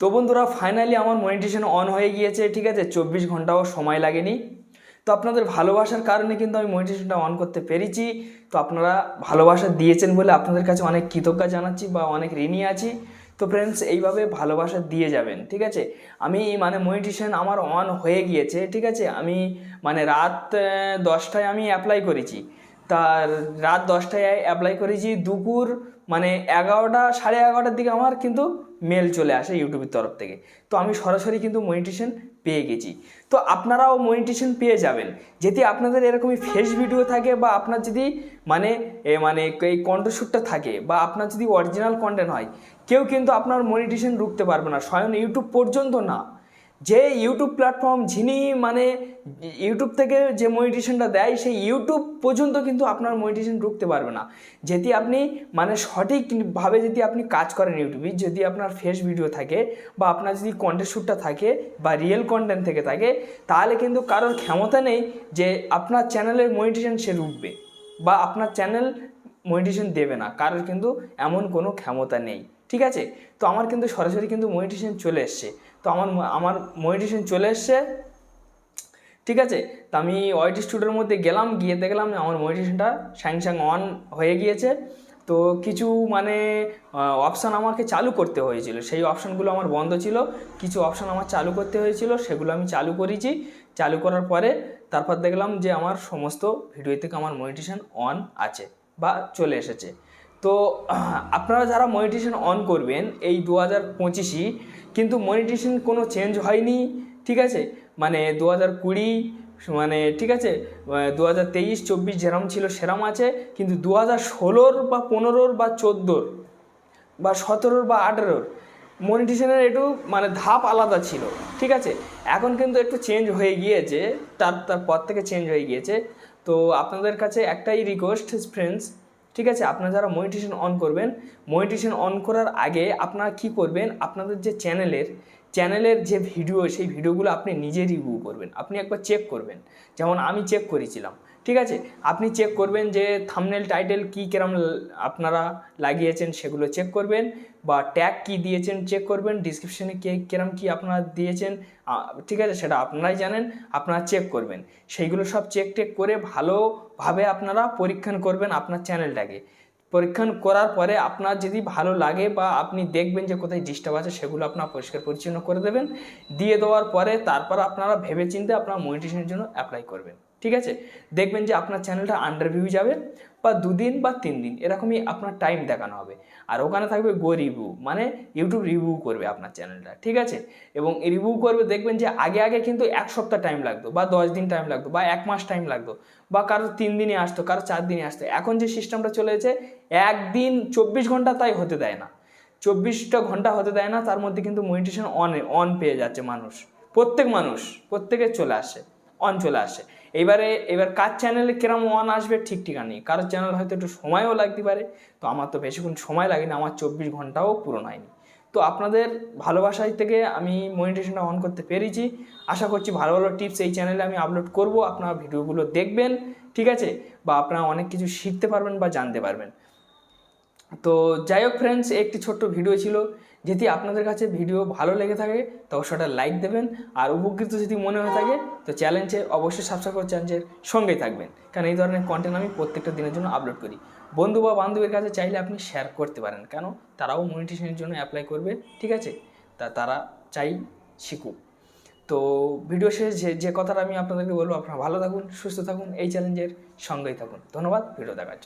তো বন্ধুরা ফাইনালি আমার মনিটেশন অন হয়ে গিয়েছে, ঠিক আছে? চব্বিশ ঘন্টাও সময় লাগেনি। তো আপনাদের ভালোবাসার কারণে কিন্তু আমি মনিটেশনটা অন করতে পেরেছি। তো আপনারা ভালোবাসা দিয়েছেন বলে আপনাদের কাছে অনেক কৃতজ্ঞ জানাচ্ছি বা অনেক ঋণী আছি। তো ফ্রেন্ডস এইভাবে ভালোবাসা দিয়ে যাবেন, ঠিক আছে? আমি মানে মনিটেশন আমার অন হয়ে গিয়েছে, ঠিক আছে? আমি মানে রাত দশটায় আমি অ্যাপ্লাই করেছি। তার রাত দশটায় অ্যাপ্লাই করেছি, দুপুর মানে এগারোটা, সাড়ে এগারোটার দিকে আমার কিন্তু মেল চলে আসে ইউটিউবের তরফ থেকে। তো আমি সরাসরি কিন্তু মনিটেশন পেয়ে গেছি। তো আপনারাও মনিটেশন পেয়ে যাবেন। যদি আপনাদের এরকমই ফেস ভিডিও থাকে বা আপনার যদি মানে মানে এই কণ্ঠশ্যুটটা থাকে বা আপনার যদি অরিজিনাল কন্টেন্ট হয়, কেউ কিন্তু আপনার মনিটেশন রুখতে পারবে না। স্বয়ং ইউটিউব পর্যন্ত না। যে ইউটিউব প্ল্যাটফর্ম যিনি মানে ইউটিউব থেকে যে মনিটেশনটা দেয়, সেই ইউটিউব পর্যন্ত কিন্তু আপনার মনিটেশন ঢুকতে পারবে না। যদি আপনি মানে সঠিকভাবে যদি আপনি কাজ করেন ইউটিউবে যদি আপনার ফেস ভিডিও থাকে বা আপনার যদি কন্টেন্ট শ্যুটটা থাকে বা রিয়েল কন্টেন্ট থেকে থাকে, তাহলে কিন্তু কারোর ক্ষমতা নেই যে আপনার চ্যানেলের মনিটেশন সে রুখবে বা আপনার চ্যানেল মনিটেশন দেবে না। কারোর কিন্তু এমন কোনো ক্ষমতা নেই। ঠিক আছে? তো আমার কিন্তু সরাসরি কিন্তু মনিটেশন চলে এসছে। তো আমার আমার মনিটেশন চলে এসছে। ঠিক আছে? তো আমি ওয়াইটি স্টুডিওর মধ্যে গেলাম, গিয়ে দেখলাম আমার মনিটেশনটা স্যাং স্যাং অন হয়ে গিয়েছে। তো কিছু মানে অপশান আমাকে চালু করতে হয়েছিল। সেই অপশানগুলো আমার বন্ধ ছিল। কিছু অপশান আমার চালু করতে হয়েছিল, সেগুলো আমি চালু করেছি। চালু করার পরে তারপর দেখলাম যে আমার সমস্ত ভিডিও থেকে আমার মনিটেশন অন আছে বা চলে এসেছে। তো আপনারা যারা মনিটেশন অন করবেন এই দু হাজার পঁচিশই, কিন্তু মনিটেশন কোনো চেঞ্জ হয়নি, ঠিক আছে? মানে দু হাজার কুড়ি মানে ঠিক আছে? দু হাজার তেইশ, চব্বিশ যেরম ছিল সেরম আছে, কিন্তু দু হাজার ষোলোর বা পনেরোর বা চোদ্দোর বা সতেরোর বা আঠেরোর মনিটেশনের একটু মানে ধাপ আলাদা ছিল, ঠিক আছে? এখন কিন্তু একটু চেঞ্জ হয়ে গিয়েছে, তার তারপর থেকে চেঞ্জ হয়ে গিয়েছে। তো আপনাদের কাছে একটাই রিকোয়েস্ট ফ্রেন্ডস ঠিক আছে? আপনারা যারা মনিটেশন অন করবেন মনিটেশন অন করার আগে আপনারা কি করবেন? আপনাদের যে চ্যানেলের চ্যানেলের যে ভিডিও সেই ভিডিওগুলো আপনি নিজে রিভিউ করবেন। আপনি একবার চেক করবেন। যেমন আমি চেক করেছিলাম। ঠিক আছে? আপনি চেক করবেন যে থামনেল টাইটেল কী কেরম আপনারা লাগিয়েছেন সেগুলো চেক করবেন বা ট্যাগ কি দিয়েছেন চেক করবেন ডিসক্রিপশনে কে কেরম কি আপনারা দিয়েছেন ঠিক আছে? সেটা আপনারাই জানেন, আপনারা চেক করবেন। সেইগুলো সব চেক টেক করে ভালোভাবে আপনারা পরীক্ষণ করবেন আপনার চ্যানেলটাকে পরীক্ষণ করার পরে আপনার যদি ভালো লাগে বা আপনি দেখবেন যে কোথায় ডিস্টার্ব আছে, সেগুলো আপনার পরিষ্কার পরিচ্ছন্ন করে দেবেন। দিয়ে দেওয়ার পরে তারপর আপনারা ভেবে চিন্তে আপনার মনিটেশনের জন্য অ্যাপ্লাই করবেন। ঠিক আছে? দেখবেন যে আপনার চ্যানেলটা আন্ডার ভিউ যাবে, বা দুদিন বা তিন দিন এরকমই আপনার টাইম দেখানো হবে। আর ওখানে থাকবে গো রিভিউ মানে ইউটিউব রিভিউ করবে আপনার চ্যানেলটা ঠিক আছে? এবং রিভিউ করবে, দেখবেন যে আগে আগে কিন্তু এক সপ্তাহ টাইম লাগতো, বা দশ দিন টাইম লাগতো, বা এক মাস টাইম লাগতো, বা কারও তিন দিনে আসতো কারও চার দিনে আসতো। এখন যে সিস্টেমটা চলে এসেছে, একদিন চব্বিশ ঘণ্টা তাই হতে দেয় না। চব্বিশটা ঘণ্টা হতে দেয় না, তার মধ্যে কিন্তু মনিটেশন অন অন পেয়ে যাচ্ছে মানুষ। প্রত্যেক মানুষ প্রত্যেকের চলে আসে অন চলে আসে। এবারে, এবার কার চ্যানেলে কিরম অন আসবে ঠিক ঠিকানা নেই। কারোর চ্যানেল হয়তো একটু সময়ও লাগতে পারে। তো আমার তো বেশিক্ষণ সময় লাগেনি, আমার চব্বিশ ঘন্টাও পূরণ হয়নি তো আপনাদের ভালোবাসায় থেকে আমি মনিটেশনটা অন করতে পেরেছি। আশা করছি ভালো ভালো টিপস এই চ্যানেলে আমি আপলোড করব। আপনারা ভিডিওগুলো দেখবেন, ঠিক আছে? বা আপনারা অনেক কিছু শিখতে পারবেন বা জানতে পারবেন। তো যাই হোক ফ্রেন্ডস একটি ছোট্ট ভিডিও ছিল। যদি আপনাদের কাছে ভিডিও ভালো লেগে থাকে, তো সেটা লাইক দেবেন। আর উপকৃত যদি মনে হয়ে থাকে, তো চ্যালেঞ্জে অবশ্যই সাবস্ক্রাইব করে চ্যালেঞ্জের সঙ্গেই থাকবেন। কারণ এই ধরনের কন্টেন্ট আমি প্রত্যেকটা দিনের জন্য আপলোড করি। বন্ধু বা বান্ধবীর কাছে চাইলে আপনি শেয়ার করতে পারেন। কেন? তারাও মনিটেশনের জন্য অ্যাপ্লাই করবে, ঠিক আছে? তা তারা চাই শিখুক। তো ভিডিও শেষে, যে যে কথাটা আমি আপনাদেরকে বলব, আপনারা ভালো থাকুন, সুস্থ থাকুন, এই চ্যালেঞ্জের সঙ্গেই থাকুন। ধন্যবাদ ভিডিও দেখার জন্য।